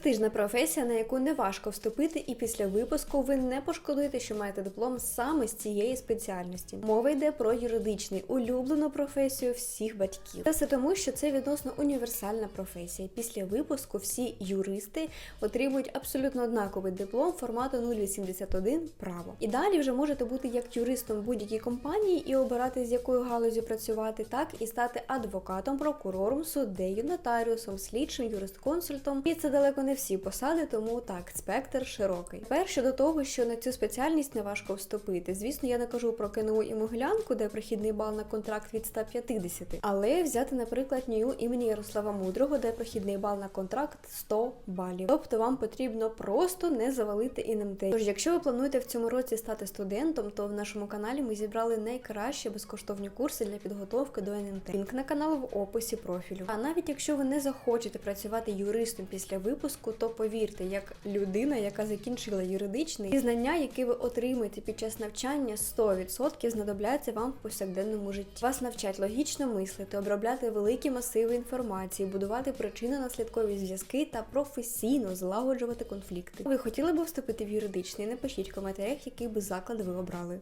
Престижна професія, на яку не важко вступити, і після випуску ви не пошкодуєте, що маєте диплом саме з цієї спеціальності. Мова йде про юридичний улюблену професію всіх батьків. Це все тому, що це відносно універсальна професія. Після випуску всі юристи отримують абсолютно однаковий диплом формату 081 право. І далі вже можете бути як юристом будь-якій компанії і обирати з якою галузю працювати, так і стати адвокатом, прокурором, суддею, нотаріусом, слідчим, юристконсультом. І це далеко не всі посади, тому так, спектр широкий. Тепер щодо того, що на цю спеціальність не важко вступити. Звісно, я не кажу про КНУ і Могилянку, де прохідний бал на контракт від 150, але взяти, наприклад, НІУ імені Ярослава Мудрого, де прохідний бал на контракт 100 балів. Тобто вам потрібно просто не завалити ІНМТ. Тож, якщо ви плануєте в цьому році стати студентом, то в нашому каналі ми зібрали найкращі безкоштовні курси для підготовки до НМТ. Лінк на канал в описі профілю. А навіть якщо ви не захочете працювати юристом після випуску, то повірте, як людина, яка закінчила юридичний, ті знання, які ви отримаєте під час навчання, 100% знадобляться вам в повсякденному житті. Вас навчать логічно мислити, обробляти великі масиви інформації, будувати причинно-наслідкові зв'язки та професійно злагоджувати конфлікти. Ви хотіли б вступити в юридичний? Напишіть в коментарях, який би заклад ви обрали.